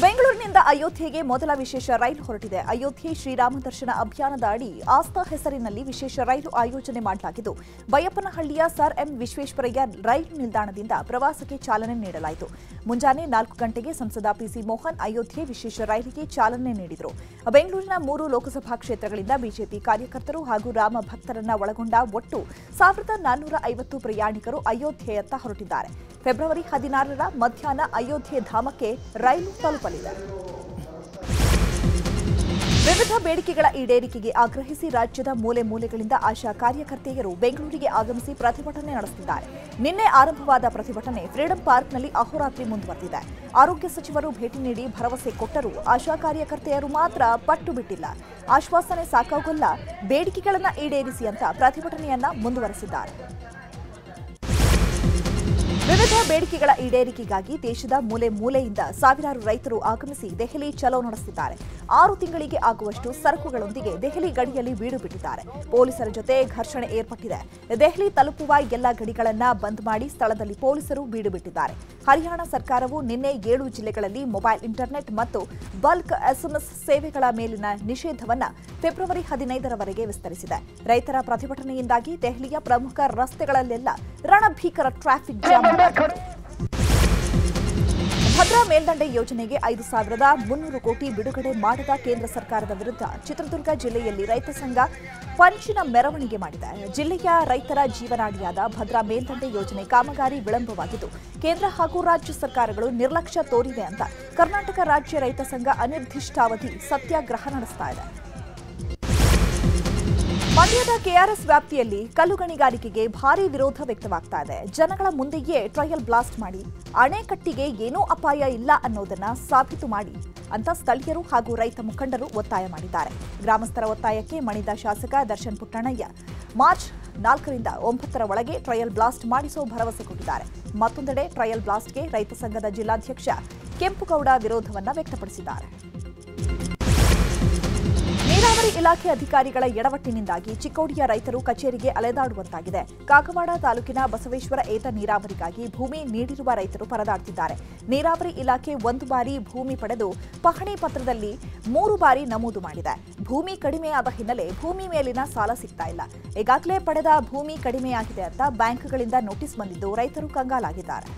ಬೆಂಗಳೂರಿನಿಂದ ಅಯೋಧ್ಯೆಗೆ ಮೊದಲ ವಿಶೇಷ ರೈಲು ಹೊರಟಿದೆ. ಅಯೋಧ್ಯೆ ಶ್ರೀರಾಮ ದರ್ಶನ ಅಭಿಯಾನದ ಅಡಿ ಆಸ್ಥಾ ಹೆಸರಿನಲ್ಲಿ ವಿಶೇಷ ರೈಲು ಆಯೋಜನೆ ಮಾಡಲಾಗಿದ್ದು, ಬೈಯಪ್ಪನಹಳ್ಳಿಯ ಸರ್ ಎಂ ವಿಶ್ವೇಶ್ವರಯ್ಯ ರೈಲು ನಿಲ್ದಾಣದಿಂದ ಪ್ರವಾಸಕ್ಕೆ ಚಾಲನೆ ನೀಡಲಾಯಿತು. ಮುಂಜಾನೆ ನಾಲ್ಕು ಗಂಟೆಗೆ ಸಂಸದ ಪಿಸಿ ಮೋಹನ್ ಅಯೋಧ್ಯೆ ವಿಶೇಷ ರೈಲಿಗೆ ಚಾಲನೆ ನೀಡಿದರು. ಬೆಂಗಳೂರಿನ ಮೂರು ಲೋಕಸಭಾ ಕ್ಷೇತ್ರಗಳಿಂದ ಬಿಜೆಪಿ ಕಾರ್ಯಕರ್ತರು ಹಾಗೂ ರಾಮ ಭಕ್ತರನ್ನ ಒಳಗೊಂಡ ಒಟ್ಟು ಸಾವಿರದ ನಾನ್ನೂರ ಐವತ್ತು ಪ್ರಯಾಣಿಕರು ಅಯೋಧ್ಯೆಯತ್ತ ಹೊರಟಿದ್ದಾರೆ. ಫೆಬ್ರವರಿ ಹದಿನಾರರ ಮಧ್ಯಾಹ್ನ ಅಯೋಧ್ಯೆ ಧಾಮಕ್ಕೆ ರೈಲು ತಲುಪಲಿದೆ ವಿವಿಧ ಬೇಡಿಕೆಗಳ ಈಡೇರಿಕೆಗೆ ಆಗ್ರಹಿಸಿ ರಾಜ್ಯದ ಮೂಲೆ ಮೂಲೆಗಳಿಂದ ಆಶಾ ಕಾರ್ಯಕರ್ತೆಯರು ಬೆಂಗಳೂರಿಗೆ ಆಗಮಿಸಿ ಪ್ರತಿಭಟನೆ ನಡೆಸಿದ್ದಾರೆ ನಿನ್ನೆ ಆರಂಭವಾದ ಪ್ರತಿಭಟನೆ ಫ್ರೀಡಂ ಪಾರ್ಕ್ನಲ್ಲಿ ಅಹೋರಾತ್ರಿ ಮುಂದುವರೆದಿದೆ. ಆರೋಗ್ಯ ಸಚಿವರು ಭೇಟಿ ನೀಡಿ ಭರವಸೆ ಕೊಟ್ಟರೂ ಆಶಾ ಕಾರ್ಯಕರ್ತೆಯರು ಮಾತ್ರ ಪಟ್ಟು ಬಿಟ್ಟಿಲ್ಲ. ಆಶ್ವಾಸನೆ ಸಾಕಾಗೋಲ್ಲ, ಬೇಡಿಕೆಗಳನ್ನು ಈಡೇರಿಸಿ ಅಂತ ಪ್ರತಿಭಟನೆಯನ್ನ ಮುಂದುವರೆಸಿದ್ದಾರೆ. ವಿವಿಧ ಬೇಡಿಕೆಗಳ ಈಡೇರಿಕೆಗಾಗಿ ದೇಶದ ಮೂಲೆ ಮೂಲೆಯಿಂದ ಸಾವಿರಾರು ರೈತರು ಆಗಮಿಸಿ ದೆಹಲಿ ಚಲೋ ನಡೆಸಿದ್ದಾರೆ ಆರು ತಿಂಗಳಿಗೆ ಆಗುವಷ್ಟು ಸರಕುಗಳೊಂದಿಗೆ ದೆಹಲಿ ಗಡಿಯಲ್ಲಿ ಬೀಡು ಬಿಟ್ಟಿದ್ದಾರೆ. ಪೊಲೀಸರ ಜೊತೆ ಘರ್ಷಣೆ ಏರ್ಪಟ್ಟಿದೆ. ದೆಹಲಿ ತಲುಪುವ ಎಲ್ಲ ಗಡಿಗಳನ್ನ ಬಂದ್ ಮಾಡಿ ಸ್ಥಳದಲ್ಲಿ ಪೊಲೀಸರು ಬೀಡು ಬಿಟ್ಟಿದ್ದಾರೆ. ಹರಿಯಾಣ ಸರ್ಕಾರವು ನಿನ್ನೆ ಏಳು ಜಿಲ್ಲೆಗಳಲ್ಲಿ ಮೊಬೈಲ್ ಇಂಟರ್ನೆಟ್ ಮತ್ತು ಬಲ್ಕ್ ಎಸ್ಎಂಎಸ್ ಸೇವೆಗಳ ಮೇಲಿನ ನಿಷೇಧವನ್ನ ಫೆಬ್ರವರಿ ಹದಿನೈದರವರೆಗೆ ವಿಸ್ತರಿಸಿದೆ. ರೈತರ ಪ್ರತಿಭಟನೆಯಿಂದಾಗಿ ದೆಹಲಿಯ ಪ್ರಮುಖ ರಸ್ತೆಗಳಲ್ಲೆಲ್ಲ ರಣಭೀಕರ ಟ್ರಾಫಿಕ್ ಜಾಮ್. ಭದ್ರಾ ಮೇಲ್ದಂಡೆ ಯೋಜನೆಗೆ ಐದು ಸಾವಿರದ ಮುನ್ನೂರು ಕೋಟಿ ಬಿಡುಗಡೆ ಮಾಡದ ಕೇಂದ್ರ ಸರ್ಕಾರದ ವಿರುದ್ಧ ಚಿತ್ರದುರ್ಗ ಜಿಲ್ಲೆಯಲ್ಲಿ ರೈತ ಸಂಘ ಪಂಚಿನ ಮೆರವಣಿಗೆ ಮಾಡಿದೆ. ಜಿಲ್ಲೆಯ ರೈತರ ಜೀವನಾಡಿಯಾದ ಭದ್ರಾ ಮೇಲ್ದಂಡೆ ಯೋಜನೆ ಕಾಮಗಾರಿ ವಿಳಂಬವಾಗಿದ್ದು, ಕೇಂದ್ರ ಹಾಗೂ ರಾಜ್ಯ ಸರ್ಕಾರಗಳು ನಿರ್ಲಕ್ಷ್ಯ ತೋರಿವೆ ಅಂತ ಕರ್ನಾಟಕ ರಾಜ್ಯ ರೈತ ಸಂಘ ಅನಿರ್ದಿಷ್ಟಾವಧಿ ಸತ್ಯಾಗ್ರಹ ನಡೆಸ್ತಾ ಇದೆ. ಮಂಡ್ಯದ ಕೆಆರ್ಎಸ್ ವ್ಯಾಪ್ತಿಯಲ್ಲಿ ಕಲ್ಲು ಗಣಿಗಾರಿಕೆಗೆ ಭಾರೀ ವಿರೋಧ ವ್ಯಕ್ತವಾಗ್ತಾ ಇದೆ. ಜನಗಳ ಮುಂದೆಯೇ ಟ್ರಯಲ್ ಬ್ಲಾಸ್ಟ್ ಮಾಡಿ. ಅಣೆಕಟ್ಟಿಗೆ ಏನೂ ಅಪಾಯ ಇಲ್ಲ ಅನ್ನೋದನ್ನ ಸಾಬೀತು ಮಾಡಿ ಅಂತ ಸ್ಥಳೀಯರು ಹಾಗೂ ರೈತ ಮುಖಂಡರು ಒತ್ತಾಯ ಮಾಡಿದ್ದಾರೆ. ಗ್ರಾಮಸ್ಥರ ಒತ್ತಾಯಕ್ಕೆ ಮಣಿದ ಶಾಸಕ ದರ್ಶನ್ ಪುಟ್ಟಣ್ಣಯ್ಯ ಮಾರ್ಚ್ ನಾಲ್ಕರಿಂದ ಒಂಬತ್ತರ ಒಳಗೆ ಟ್ರಯಲ್ ಬ್ಲಾಸ್ಟ್ ಮಾಡಿಸೋ ಭರವಸೆ ಕೊಟ್ಟಿದ್ದಾರೆ. ಮತ್ತೊಂದೆಡೆ ಟ್ರಯಲ್ ಬ್ಲಾಸ್ಟ್ಗೆ ರೈತ ಸಂಘದ ಜಿಲ್ಲಾಧ್ಯಕ್ಷ ಕೆಂಪುಗೌಡ ವಿರೋಧವನ್ನ ವ್ಯಕ್ತಪಡಿಸಿದ್ದಾರೆ. ನೀರಾವರಿ ಇಲಾಖೆ ಅಧಿಕಾರಿಗಳ ಎಡವಟ್ಟಿನಿಂದಾಗಿ ಚಿಕ್ಕೋಡಿಯ ರೈತರು ಕಚೇರಿಗೆ ಅಲೆದಾಡುವಂತಾಗಿದೆ. ಕಾಗವಾಡ ತಾಲೂಕಿನ ಬಸವೇಶ್ವರ ಏತ ನೀರಾವರಿಗಾಗಿ ಭೂಮಿ ನೀಡಿರುವ ರೈತರು ಪರದಾಡ್ತಿದ್ದಾರೆ. ನೀರಾವರಿ ಇಲಾಖೆ ಒಂದು ಬಾರಿ ಭೂಮಿ ಪಡೆದು ಪಹಣಿ ಪತ್ರದಲ್ಲಿ ಮೂರು ಬಾರಿ ನಮೂದು ಮಾಡಿದೆ. ಭೂಮಿ ಕಡಿಮೆಯಾದ ಹಿನ್ನೆಲೆ ಭೂಮಿ ಮೇಲಿನ ಸಾಲ ಸಿಗ್ತಾ ಇಲ್ಲ. ಈಗಾಗಲೇ ಪಡೆದ ಭೂಮಿ ಕಡಿಮೆಯಾಗಿದೆ ಅಂತ ಬ್ಯಾಂಕ್ಗಳಿಂದ ನೋಟಿಸ್ ಬಂದಿದ್ದು ರೈತರು ಕಂಗಾಲಾಗಿದ್ದಾರೆ.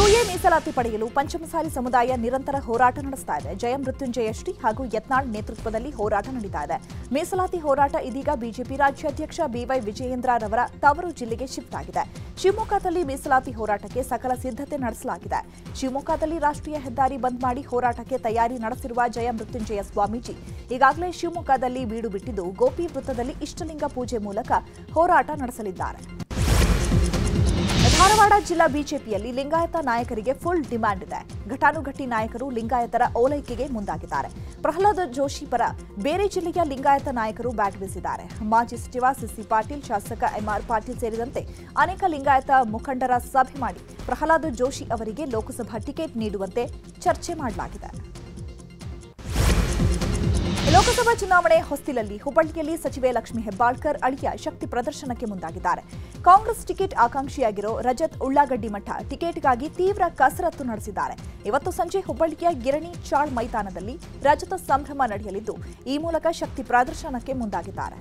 ಟೂಎ ಮೀಸಲಾತಿ ಪಡೆಯಲು ಪಂಚಮಸಾಲಿ ಸಮುದಾಯ ನಿರಂತರ ಹೋರಾಟ ನಡೆಸ್ತಾ ಇದೆ. ಜಯ ಮೃತ್ಯುಂಜಯ ಶ್ರೀ ಹಾಗೂ ಯತ್ನಾಳ್ ನೇತೃತ್ವದಲ್ಲಿ ಹೋರಾಟ ನಡೀತಾ ಇದೆ. ಮೀಸಲಾತಿ ಹೋರಾಟ ಇದೀಗ ಬಿಜೆಪಿ ರಾಜ್ಯಾಧ್ಯಕ್ಷ ಬಿವೈ ವಿಜಯೇಂದ್ರರವರ ತವರು ಜಿಲ್ಲೆಗೆ ಶಿಫ್ಟ್ ಆಗಿದೆ. ಶಿವಮೊಗ್ಗದಲ್ಲಿ ಮೀಸಲಾತಿ ಹೋರಾಟಕ್ಕೆ ಸಕಲ ಸಿದ್ಧತೆ ನಡೆಸಲಾಗಿದೆ. ಶಿವಮೊಗ್ಗದಲ್ಲಿ ರಾಷ್ಟ್ರೀಯ ಹೆದ್ದಾರಿ ಬಂದ್ ಮಾಡಿ ಹೋರಾಟಕ್ಕೆ ತಯಾರಿ ನಡೆಸಿರುವ ಜಯ ಮೃತ್ಯುಂಜಯ ಸ್ವಾಮೀಜಿ, ಈಗಾಗಲೇ ಶಿವಮೊಗ್ಗದಲ್ಲಿ ಬೀಡು ಬಿಟ್ಟಿದ್ದು ಗೋಪಿ ವೃತ್ತದಲ್ಲಿ ಇಷ್ಟಲಿಂಗ ಪೂಜೆ ಮೂಲಕ ಹೋರಾಟ ನಡೆಸಲಿದ್ದಾರೆ. ಧಾರವಾಡ ಜಿಲ್ಲಾ ಬಿಜೆಪಿಯಲ್ಲಿ ಲಿಂಗಾಯತ ನಾಯಕರಿಗೆ ಫುಲ್ ಡಿಮ್ಯಾಂಡ್ ಇದೆ. ಘಟಾನುಘಟಿ ನಾಯಕರು ಲಿಂಗಾಯತರ ಓಲೈಕೆಗೆ ಮುಂದಾಗಿದ್ದಾರೆ. ಪ್ರಹ್ಲಾದ್ ಜೋಶಿ ಪರ ಬೇರೆ ಜಿಲ್ಲೆಯ ಲಿಂಗಾಯತ ನಾಯಕರು ಬ್ಯಾಟ್ ಬೀಸಿದ್ದಾರೆ. ಮಾಜಿ ಸಚಿವ ಸಿಸಿ ಪಾಟೀಲ್, ಶಾಸಕ ಎಂಆರ್ ಪಾಟೀಲ್ ಸೇರಿದಂತೆ ಅನೇಕ ಲಿಂಗಾಯತ ಮುಖಂಡರ ಸಭೆ ಮಾಡಿ ಪ್ರಹ್ಲಾದ್ ಜೋಶಿ ಅವರಿಗೆ ಲೋಕಸಭಾ ಟಿಕೆಟ್ ನೀಡುವಂತೆ ಚರ್ಚೆ ಮಾಡಲಾಗಿದೆ. ಲೋಕಸಭಾ ಚುನಾವಣೆ ಹೊಸ್ತಿಲಲ್ಲಿ ಹುಬ್ಬಳ್ಳಿಯಲ್ಲಿ ಸಚಿವೆ ಲಕ್ಷ್ಮಿ ಹೆಬ್ಬಾಳ್ಕರ್ ಅಳಿಯ ಶಕ್ತಿ ಪ್ರದರ್ಶನಕ್ಕೆ ಮುಂದಾಗಿದ್ದಾರೆ. ಕಾಂಗ್ರೆಸ್ ಟಿಕೆಟ್ ಆಕಾಂಕ್ಷಿಯಾಗಿರೋ ರಜತ್ ಉಳ್ಳಾಗಡ್ಡಿ ಮಠ ಟಿಕೆಟ್ಗಾಗಿ ತೀವ್ರ ಕಸರತ್ತು ನಡೆಸಿದ್ದಾರೆ. ಇವತ್ತು ಸಂಜೆ ಹುಬ್ಬಳ್ಳಿಯ ಗಿರಣಿ ಚಾಳ್ ಮೈದಾನದಲ್ಲಿ ರಜತ ಸಂಭ್ರಮ ನಡೆಯಲಿದ್ದು, ಈ ಮೂಲಕ ಶಕ್ತಿ ಪ್ರದರ್ಶನಕ್ಕೆ ಮುಂದಾಗಿದ್ದಾರೆ.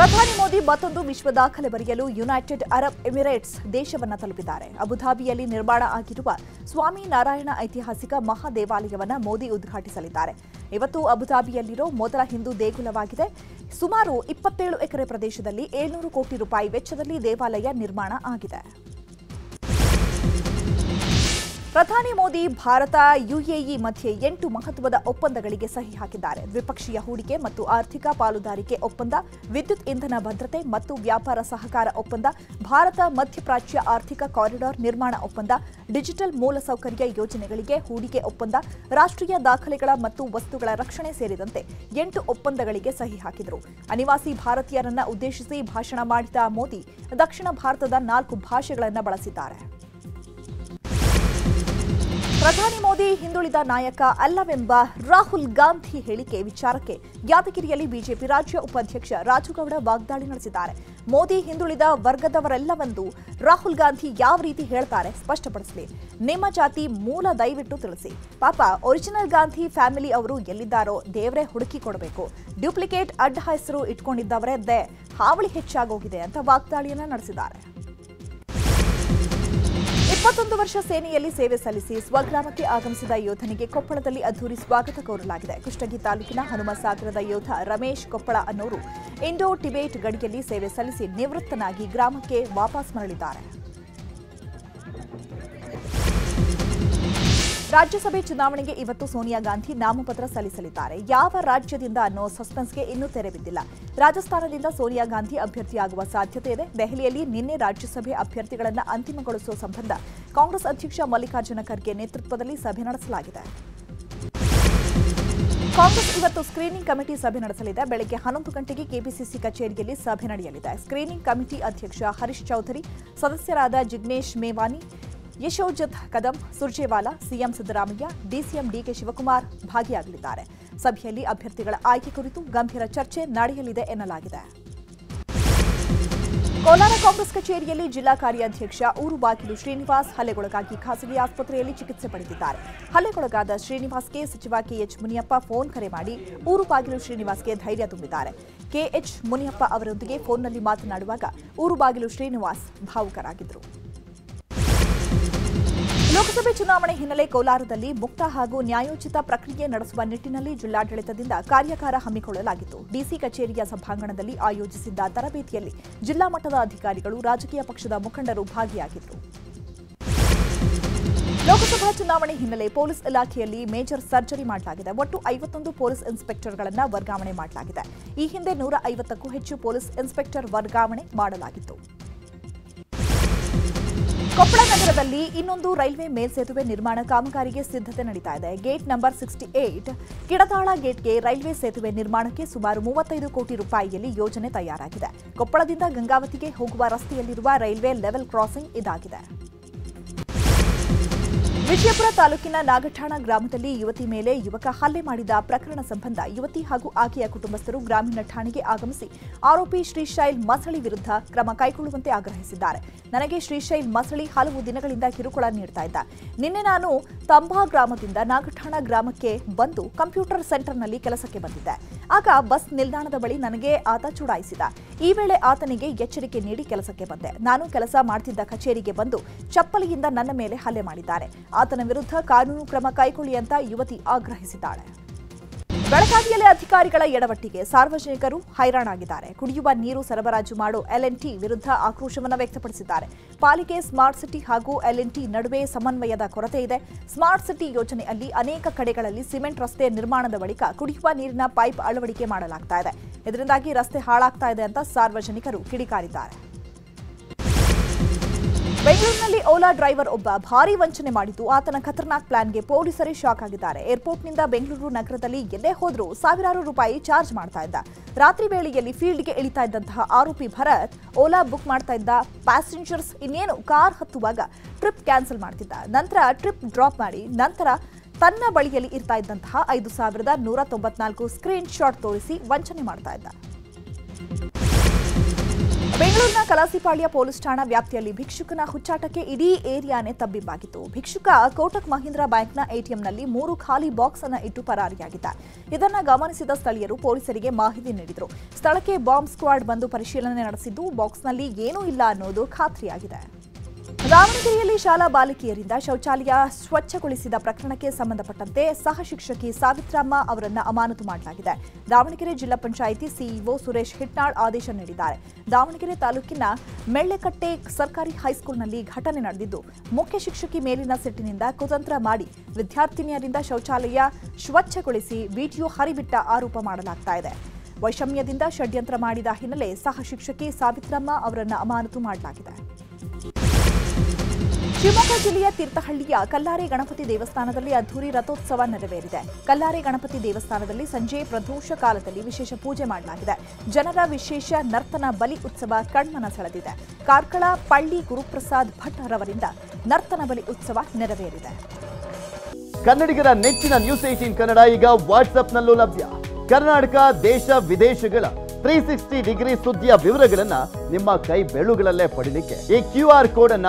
ಪ್ರಧಾನಿ ಮೋದಿ ಮತ್ತೊಂದು ವಿಶ್ವ ದಾಖಲೆ ಬರೆಯಲು ಯುನೈಟೆಡ್ ಅರಬ್ ಎಮಿರೇಟ್ಸ್ ದೇಶವನ್ನು ತಲುಪಿದ್ದಾರೆ. ಅಬುಧಾಬಿಯಲ್ಲಿ ನಿರ್ಮಾಣ ಆಗಿರುವ ಸ್ವಾಮಿ ನಾರಾಯಣ ಐತಿಹಾಸಿಕ ಮಹಾದೇವಾಲಯವನ್ನು ಮೋದಿ ಉದ್ಘಾಟಿಸಲಿದ್ದಾರೆ. ಇವತ್ತು ಅಬುಧಾಬಿಯಲ್ಲಿರೋ ಮೊದಲ ಹಿಂದೂ ದೇಗುಲವಾಗಿದೆ. ಸುಮಾರು ಇಪ್ಪತ್ತೇಳು ಎಕರೆ ಪ್ರದೇಶದಲ್ಲಿ ಏಳ್ನೂರು ಕೋಟಿ ರೂಪಾಯಿ ವೆಚ್ಚದಲ್ಲಿ ದೇವಾಲಯ ನಿರ್ಮಾಣ ಆಗಿದೆ. ಪ್ರಧಾನಿ ಮೋದಿ ಭಾರತ, ಯುಎಇ ಮಧ್ಯೆ ಎಂಟು ಮಹತ್ವದ ಒಪ್ಪಂದಗಳಿಗೆ ಸಹಿ ಹಾಕಿದ್ದಾರೆ. ದ್ವಿಪಕ್ಷೀಯ ಹೂಡಿಕೆ ಮತ್ತು ಆರ್ಥಿಕ ಪಾಲುದಾರಿಕೆ ಒಪ್ಪಂದ, ವಿದ್ಯುತ್ ಇಂಧನ ಭದ್ರತೆ ಮತ್ತು ವ್ಯಾಪಾರ ಸಹಕಾರ ಒಪ್ಪಂದ, ಭಾರತ ಮಧ್ಯಪ್ರಾಚ್ಯ ಆರ್ಥಿಕ ಕಾರಿಡಾರ್ ನಿರ್ಮಾಣ ಒಪ್ಪಂದ, ಡಿಜಿಟಲ್ ಮೂಲಸೌಕರ್ಯ ಯೋಜನೆಗಳಿಗೆ ಹೂಡಿಕೆ ಒಪ್ಪಂದ, ರಾಷ್ಟ್ರೀಯ ದಾಖಲೆಗಳ ಮತ್ತು ವಸ್ತುಗಳ ರಕ್ಷಣೆ ಸೇರಿದಂತೆ ಎಂಟು ಒಪ್ಪಂದಗಳಿಗೆ ಸಹಿ ಹಾಕಿದರು. ಅನಿವಾಸಿ ಭಾರತೀಯರನ್ನ ಉದ್ದೇಶಿಸಿ ಭಾಷಣ ಮಾಡಿದ ಮೋದಿ, ದಕ್ಷಿಣ ಭಾರತದ ನಾಲ್ಕು ಭಾಷೆಗಳನ್ನು ಬಳಸಿದ್ದಾರೆ. ಪ್ರಧಾನಿ ಮೋದಿ ಹಿಂದುಳಿದ ನಾಯಕ ಅಲ್ಲವೆಂಬ ರಾಹುಲ್ ಗಾಂಧಿ ಹೇಳಿಕೆ ವಿಚಾರಕ್ಕೆ ಯಾದಗಿರಿಯಲ್ಲಿ ಬಿಜೆಪಿ ರಾಜ್ಯ ಉಪಾಧ್ಯಕ್ಷ ರಾಜುಗೌಡ ವಾಗ್ದಾಳಿ ನಡೆಸಿದ್ದಾರೆ. ಮೋದಿ ಹಿಂದುಳಿದ ವರ್ಗದವರೆಲ್ಲವೆಂದು ರಾಹುಲ್ ಗಾಂಧಿ ಯಾವ ರೀತಿ ಹೇಳ್ತಾರೆ ಸ್ಪಷ್ಟಪಡಿಸಲಿ. ನಿಮ್ಮ ಜಾತಿ ಮೂಲ ದಯವಿಟ್ಟು ತಿಳಿಸಿ. ಪಾಪ ಒರಿಜಿನಲ್ ಗಾಂಧಿ ಫ್ಯಾಮಿಲಿ ಅವರು ಎಲ್ಲಿದ್ದಾರೋ ದೇವರೇ ಹುಡುಕಿ ಕೊಡಬೇಕು. ಡ್ಯೂಪ್ಲಿಕೇಟ್ ಅಡ್ಡ ಹೆಸರು ಇಟ್ಕೊಂಡಿದ್ದವರದ್ದೇ ಹಾವಳಿ ಹೆಚ್ಚಾಗೋಗಿದೆ ಅಂತ ವಾಗ್ದಾಳಿಯನ್ನ ನಡೆಸಿದ್ದಾರೆ. ಇಪ್ಪತ್ತೊಂದು ವರ್ಷ ಸೇನೆಯಲ್ಲಿ ಸೇವೆ ಸಲ್ಲಿಸಿ ಸ್ವಗ್ರಾಮಕ್ಕೆ ಆಗಮಿಸಿದ ಯೋಧನಿಗೆ ಕೊಪ್ಪಳದಲ್ಲಿ ಅದ್ದೂರಿ ಸ್ವಾಗತ ಕೋರಲಾಗಿದೆ. ಕುಷ್ಟಗಿ ತಾಲೂಕಿನ ಹನುಮಸಾಗರದ ಯೋಧ ರಮೇಶ್ ಕೊಪ್ಪಳ ಅನ್ನೋರು ಇಂಡೋ ಟಿಬೇಟ್ ಗಡಿಯಲ್ಲಿ ಸೇವೆ ಸಲ್ಲಿಸಿ ನಿವೃತ್ತನಾಗಿ ಗ್ರಾಮಕ್ಕೆ ವಾಪಸ್ ಮರಳಿದ್ದಾರೆ. ರಾಜ್ಯಸಭೆ ಚುನಾವಣೆಗೆ ಇವತ್ತು ಸೋನಿಯಾ ಗಾಂಧಿ ನಾಮಪತ್ರ ಸಲ್ಲಿಸಲಿದ್ದಾರೆ. ಯಾವ ರಾಜ್ಯದಿಂದ ಅನ್ನೋ ಸಸ್ಪೆನ್ಸ್ಗೆ ಇನ್ನೂ ತೆರೆ ಬಿದ್ದಿಲ್ಲ. ರಾಜಸ್ಥಾನದಿಂದ ಸೋನಿಯಾ ಗಾಂಧಿ ಅಭ್ಯರ್ಥಿಯಾಗುವ ಸಾಧ್ಯತೆ ಇದೆ. ದೆಹಲಿಯಲ್ಲಿ ನಿನ್ನೆ ರಾಜ್ಯಸಭೆ ಅಭ್ಯರ್ಥಿಗಳನ್ನು ಅಂತಿಮಗೊಳಿಸುವ ಸಂಬಂಧ ಕಾಂಗ್ರೆಸ್ ಅಧ್ಯಕ್ಷ ಮಲ್ಲಿಕಾರ್ಜುನ ಖರ್ಗೆ ನೇತೃತ್ವದಲ್ಲಿ ಸಭೆ ನಡೆಸಲಾಗಿದೆ. ಕಾಂಗ್ರೆಸ್ ಇವತ್ತು ಸ್ಕ್ರೀನಿಂಗ್ ಕಮಿಟಿ ಸಭೆ ನಡೆಸಲಿದೆ. ಬೆಳಗ್ಗೆ ಹನ್ನೊಂದು ಗಂಟೆಗೆ ಕೆಪಿಸಿಸಿ ಕಚೇರಿಯಲ್ಲಿ ಸಭೆ ನಡೆಯಲಿದೆ. ಸ್ಕ್ರೀನಿಂಗ್ ಕಮಿಟಿ ಅಧ್ಯಕ್ಷ ಹರೀಶ್ ಚೌಧರಿ, ಸದಸ್ಯರಾದ Jignesh Mevani ಯಶೋಜತ್ Kadam, Surjewala, CM Siddaramaiah, DCM DK Shivakumar ಭಾಗಿಯಾಗಲಿದ್ದಾರೆ. ಸಭೆಯಲ್ಲಿ ಅಭ್ಯರ್ಥಿಗಳ ಆಯ್ಕೆ ಕುರಿತು ಗಂಭೀರ ಚರ್ಚೆ ನಡೆಯಲಿದೆ ಎನ್ನಲಾಗಿದೆ. ಕೋಲಾರ ಕಾಂಗ್ರೆಸ್ ಕಚೇರಿಯಲ್ಲಿ ಜಿಲ್ಲಾ ಕಾರ್ಯಾಧ್ಯಕ್ಷ ಊರುಬಾಗಿಲು ಶ್ರೀನಿವಾಸ್ ಹಲ್ಲೆಗೊಳಗಾಗಿ ಖಾಸಗಿ ಆಸ್ಪತ್ರೆಯಲ್ಲಿ ಚಿಕಿತ್ಸೆ ಪಡೆದಿದ್ದಾರೆ. ಹಲ್ಲೆಗೊಳಗಾದ ಶ್ರೀನಿವಾಸ್ಗೆ ಸಚಿವ ಕೆಎಚ್ ಮುನಿಯಪ್ಪ ಫೋನ್ ಕರೆ ಮಾಡಿ ಊರುಬಾಗಿಲು ಶ್ರೀನಿವಾಸ್ಗೆ ಧೈರ್ಯ ತುಂಬಿದ್ದಾರೆ. ಕೆಎಚ್ ಮುನಿಯಪ್ಪ ಅವರೊಂದಿಗೆ ಫೋನ್ನಲ್ಲಿ ಮಾತನಾಡುವಾಗ ಊರುಬಾಗಿಲು ಶ್ರೀನಿವಾಸ್ ಭಾವುಕರಾಗಿದ್ದರು. ಲೋಕಸಭೆ ಚುನಾವಣೆ ಹಿನ್ನೆಲೆ ಕೋಲಾರದಲ್ಲಿ ಮುಕ್ತ ಹಾಗೂ ನ್ಯಾಯೋಚಿತ ಪ್ರಕ್ರಿಯೆ ನಡೆಸುವ ನಿಟ್ಟಿನಲ್ಲಿ ಜಿಲ್ಲಾಡಳಿತದಿಂದ ಕಾರ್ಯಾಗಾರ ಹಮ್ಮಿಕೊಳ್ಳಲಾಗಿತ್ತು. ಡಿಸಿ ಕಚೇರಿಯ ಸಭಾಂಗಣದಲ್ಲಿ ಆಯೋಜಿಸಿದ್ದ ತರಬೇತಿಯಲ್ಲಿ ಜಿಲ್ಲಾ ಮಟ್ಟದ ಅಧಿಕಾರಿಗಳು ರಾಜಕೀಯ ಪಕ್ಷದ ಮುಖಂಡರು ಭಾಗಿಯಾಗಿದ್ದರು. ಲೋಕಸಭಾ ಚುನಾವಣೆ ಹಿನ್ನೆಲೆ ಪೊಲೀಸ್ ಇಲಾಖೆಯಲ್ಲಿ ಮೇಜರ್ ಸರ್ಜರಿ ಮಾಡಲಾಗಿದೆ. ಒಟ್ಟು ಐವತ್ತೊಂದು ಪೊಲೀಸ್ ಇನ್ಸ್ಪೆಕ್ಟರ್ಗಳನ್ನು ವರ್ಗಾವಣೆ ಮಾಡಲಾಗಿದೆ. ಈ ಹಿಂದೆ ನೂರ ಐವತ್ತಕ್ಕೂ ಹೆಚ್ಚು ಪೊಲೀಸ್ ಇನ್ಸ್ಪೆಕ್ಟರ್ ವರ್ಗಾವಣೆ ಮಾಡಲಾಗಿತ್ತು. ಕೊಪ್ಪಳ ನಗರದಲ್ಲಿ ಇನ್ನೊಂದು ರೈಲ್ವೆ ಮೇಲ್ಸೇತುವೆ ನಿರ್ಮಾಣ ಕಾಮಗಾರಿಗೆ ಸಿದ್ಧತೆ ನಡೀತಾ ಇದೆ. Gate number sixty eight, Kidatala ಗೇಟ್ಗೆ railway ಸೇತುವೆ ನಿರ್ಮಾಣಕ್ಕೆ ಸುಮಾರು ಮೂವತ್ತೈದು ಕೋಟಿ ರೂಪಾಯಿಯಲ್ಲಿ ಯೋಜನೆ ತಯಾರಾಗಿದೆ. ಕೊಪ್ಪಳದಿಂದ ಗಂಗಾವತಿಗೆ ಹೋಗುವ ರಸ್ತೆಯಲ್ಲಿರುವ ರೈಲ್ವೆ ಲೆವೆಲ್ ಕ್ರಾಸಿಂಗ್ ಇದಾಗಿದೆ. ವಿಜಯಪುರ ತಾಲೂಕಿನ ನಾಗಠಾಣ ಗ್ರಾಮದಲ್ಲಿ ಯುವತಿ ಮೇಲೆ ಯುವಕ ಹಲ್ಲೆ ಮಾಡಿದ ಪ್ರಕರಣ ಸಂಬಂಧ ಯುವತಿ ಹಾಗೂ ಆಕೆಯ ಕುಟುಂಬಸ್ಥರು ಗ್ರಾಮೀಣ ಠಾಣೆಗೆ ಆಗಮಿಸಿ ಆರೋಪಿ ಶ್ರೀಶೈಲ್ ಮಸಳಿ ವಿರುದ್ಧ ಕ್ರಮ ಕೈಗೊಳ್ಳುವಂತೆ ಆಗ್ರಹಿಸಿದ್ದಾರೆ. ನನಗೆ ಶ್ರೀಶೈಲ್ ಮಸಳಿ ಹಲವು ದಿನಗಳಿಂದ ಕಿರುಕುಳ ನೀಡ್ತಾ ಇದ್ದ. ನಿನ್ನೆ ನಾನು ತಂಬಾ ಗ್ರಾಮದಿಂದ ನಾಗಠಾಣ ಗ್ರಾಮಕ್ಕೆ ಬಂದು ಕಂಪ್ಯೂಟರ್ ಸೆಂಟರ್ನಲ್ಲಿ ಕೆಲಸಕ್ಕೆ ಬಂದಿದ್ದೆ. ಆಗ ಬಸ್ ನಿಲ್ದಾಣದ ಬಳಿ ನನಗೆ ಆತ ಚುಡಾಯಿಸಿದ. ಈ ವೇಳೆ ಆತನಿಗೆ ಎಚ್ಚರಿಕೆ ನೀಡಿ ಕೆಲಸಕ್ಕೆ ಬಂದೆ. ನಾನು ಕೆಲಸ ಮಾಡ್ತಿದ್ದ ಕಚೇರಿಗೆ ಬಂದು ಚಪ್ಪಲಿಯಿಂದ ನನ್ನ ಮೇಲೆ ಹಲ್ಲೆ ಮಾಡಿದ್ದಾರೆ. ಆತನ ವಿರುದ್ಧ ಕಾನೂನು ಕ್ರಮ ಕೈಗೊಳ್ಳಿ ಅಂತ ಯುವತಿ ಆಗ್ರಹಿಸಿದ್ದಾಳೆ. ಬೆಳಗಾವಿಯಲ್ಲಿ ಅಧಿಕಾರಿಗಳ ಎಡವಟ್ಟಿಗೆ ಸಾರ್ವಜನಿಕರು ಹೈರಾಣಾಗಿದ್ದಾರೆ. ಕುಡಿಯುವ ನೀರು ಸರಬರಾಜು ಮಾಡೋ ಎಲ್ಎನ್ಟಿ ವಿರುದ್ಧ ಆಕ್ರೋಶವನ್ನು ವ್ಯಕ್ತಪಡಿಸಿದ್ದಾರೆ. ಪಾಲಿಕೆ ಸ್ಮಾರ್ಟ್ ಸಿಟಿ ಹಾಗೂ ಎಲ್ಎನ್ಟಿ ನಡುವೆ ಸಮನ್ವಯದ ಕೊರತೆ ಇದೆ. ಸ್ಮಾರ್ಟ್ ಸಿಟಿ ಯೋಜನೆಯಲ್ಲಿ ಅನೇಕ ಕಡೆಗಳಲ್ಲಿ ಸಿಮೆಂಟ್ ರಸ್ತೆ ನಿರ್ಮಾಣದ ಬಳಿಕ ಕುಡಿಯುವ ನೀರಿನ ಪೈಪ್ ಅಳವಡಿಕೆ ಮಾಡಲಾಗ್ತಾ ಇದೆ. ಇದರಿಂದಾಗಿ ರಸ್ತೆ ಹಾಳಾಗ್ತಾ ಇದೆ ಅಂತ ಸಾರ್ವಜನಿಕರು ಕಿಡಿಕಾರಿದ್ದಾರೆ. ಬೆಂಗಳೂರಿನಲ್ಲಿ ಓಲಾ ಡ್ರೈವರ್ ಒಬ್ಬ ಭಾರೀ ವಂಚನೆ ಮಾಡಿದ್ದು ಆತನ ಖತರ್ನಾಕ್ ಪ್ಲಾನ್ಗೆ ಪೊಲೀಸರೇ ಶಾಕ್ ಆಗಿದ್ದಾರೆ. ಏರ್ಪೋರ್ಟ್ನಿಂದ ಬೆಂಗಳೂರು ನಗರದಲ್ಲಿ ಎಲ್ಲೇ ಹೋದರೂ ಸಾವಿರಾರು ರೂಪಾಯಿ ಚಾರ್ಜ್ ಮಾಡ್ತಾ ಇದ್ದ. ರಾತ್ರಿ ವೇಳೆಯಲ್ಲಿ ಫೀಲ್ಡ್ಗೆ ಇಳಿತಾ ಇದ್ದಂತಹ ಆರೋಪಿ ಭರತ್ ಓಲಾ ಬುಕ್ ಮಾಡ್ತಾ ಇದ್ದ ಪ್ಯಾಸೆಂಜರ್ಸ್ ಇನ್ನೇನು ಕಾರ್ ಹತ್ತುವಾಗ ಟ್ರಿಪ್ ಕ್ಯಾನ್ಸಲ್ ಮಾಡ್ತಿದ್ದ. ನಂತರ ಟ್ರಿಪ್ ಡ್ರಾಪ್ ಮಾಡಿ ನಂತರ ತನ್ನ ಬಳಿಯಲ್ಲಿ ಇರ್ತಾ ಇದ್ದಂತಹ ಐದು ಸಾವಿರದ ನೂರ ತೊಂಬತ್ನಾಲ್ಕು ಸ್ಕ್ರೀನ್ ಶಾಟ್ ತೋರಿಸಿ ವಂಚನೆ ಮಾಡ್ತಾ ಇದ್ದ. ಬೆಂಗಳೂರಿನ ಕಲಾಸಿಪಾಳ್ಯ ಪೊಲೀಸ್ ಠಾಣಾ ವ್ಯಾಪ್ತಿಯಲ್ಲಿ ಭಿಕ್ಷುಕನ ಹುಚ್ಚಾಟಕ್ಕೆ ಇಡೀ ಏರಿಯಾನೇ ತಬ್ಬಿಬ್ಬಾಗಿತ್ತು. ಭಿಕ್ಷುಕ ಕೋಟಕ್ ಮಹೀಂದ್ರ ಬ್ಯಾಂಕ್ನ ಎಟಿಎಂನಲ್ಲಿ ಮೂರು ಖಾಲಿ ಬಾಕ್ಸ್ ಅನ್ನು ಇಟ್ಟು ಪರಾರಿಯಾಗಿದ್ದ. ಇದನ್ನು ಗಮನಿಸಿದ ಸ್ಥಳೀಯರು ಪೊಲೀಸರಿಗೆ ಮಾಹಿತಿ ನೀಡಿದರು. ಸ್ಥಳಕ್ಕೆ ಬಾಂಬ್ ಸ್ಕ್ವಾಡ್ ಬಂದು ಪರಿಶೀಲನೆ ನಡೆಸಿದ್ದು, ಬಾಕ್ಸ್ನಲ್ಲಿ ಏನೂ ಇಲ್ಲ ಅನ್ನೋದು ಖಾತ್ರಿಯಾಗಿದೆ. ದಾವಣಗೆರೆಯಲ್ಲಿ ಶಾಲಾ ಬಾಲಕಿಯರಿಂದ ಶೌಚಾಲಯ ಸ್ವಚ್ಛಗೊಳಿಸಿದ ಪ್ರಕರಣಕ್ಕೆ ಸಂಬಂಧಪಟ್ಟಂತೆ ಸಹ ಶಿಕ್ಷಕಿ ಸಾವಿತ್ರಮ್ಮ ಅವರನ್ನು ಅಮಾನತು ಮಾಡಲಾಗಿದೆ. ದಾವಣಗೆರೆ ಜಿಲ್ಲಾ ಪಂಚಾಯಿತಿ ಸಿಇಒ ಸುರೇಶ್ ಹಿಟ್ನಾಳ್ ಆದೇಶ ನೀಡಿದ್ದಾರೆ. ದಾವಣಗೆರೆ ತಾಲೂಕಿನ ಮೆಳ್ಳೆಕಟ್ಟೆ ಸರ್ಕಾರಿ ಹೈಸ್ಕೂಲ್ನಲ್ಲಿ ಘಟನೆ ನಡೆದಿದ್ದು, ಮುಖ್ಯ ಶಿಕ್ಷಕಿ ಮೇಲಿನ ಸಿಟ್ಟಿನಿಂದ ಕುತಂತ್ರ ಮಾಡಿ ವಿದ್ಯಾರ್ಥಿನಿಯರಿಂದ ಶೌಚಾಲಯ ಸ್ವಚ್ಛಗೊಳಿಸಿ ವಿಡಿಯೋ ಹರಿಬಿಟ್ಟ ಆರೋಪ ಮಾಡಲಾಗ್ತಾ ಇದೆ. ವೈಷಮ್ಯದಿಂದ ಷಡ್ಯಂತ್ರ ಮಾಡಿದ ಹಿನ್ನೆಲೆ ಸಹ ಶಿಕ್ಷಕಿ ಸಾವಿತ್ರಮ್ಮ ಅವರನ್ನು ಅಮಾನತು ಮಾಡಲಾಗಿದೆ. ಶಿವಮೊಗ್ಗ ಜಿಲ್ಲೆಯ ತೀರ್ಥಹಳ್ಳಿಯ ಕಲ್ಲಾರೆ ಗಣಪತಿ ದೇವಸ್ಥಾನದಲ್ಲಿ ಅದ್ದೂರಿ ರಥೋತ್ಸವ ನೆರವೇರಿದೆ. ಕಲ್ಲಾರೆ ಗಣಪತಿ ದೇವಸ್ಥಾನದಲ್ಲಿ ಸಂಜೆ ಪ್ರದೋಷ ಕಾಲದಲ್ಲಿ ವಿಶೇಷ ಪೂಜೆ ಮಾಡಲಾಗಿದೆ. ಜನರ ವಿಶೇಷ ನರ್ತನ ಬಲಿ ಉತ್ಸವ ಕಣ್ಮನ ಸೆಳೆದಿದೆ. ಕಾರ್ಕಳ, ಪಳ್ಳಿ ಗುರುಪ್ರಸಾದ್ ಭಟ್ ರವರಿಂದ ನರ್ತನ ಬಲಿ ಉತ್ಸವ ನೆರವೇರಿದೆ. ಕನ್ನಡಿಗರ ನೆಚ್ಚಿನ ನ್ಯೂಸ್ ಏಟೀನ್ ಕನ್ನಡ ಈಗ ವಾಟ್ಸ್ಆಪ್ನಲ್ಲೂ ಲಭ್ಯ. ಕರ್ನಾಟಕ, ದೇಶ, ವಿದೇಶಗಳ ತ್ರೀ ಸಿಕ್ಸ್ಟಿ ಡಿಗ್ರಿ ಸುದ್ದಿಯ ವಿವರಗಳನ್ನ ನಿಮ್ಮ ಕೈ ಬೆಳುಗಳಲ್ಲೇ ಪಡಿಲಿಕ್ಕೆ ಈ ಕ್ಯೂ ಆರ್ ಕೋಡ್ ಅನ್ನ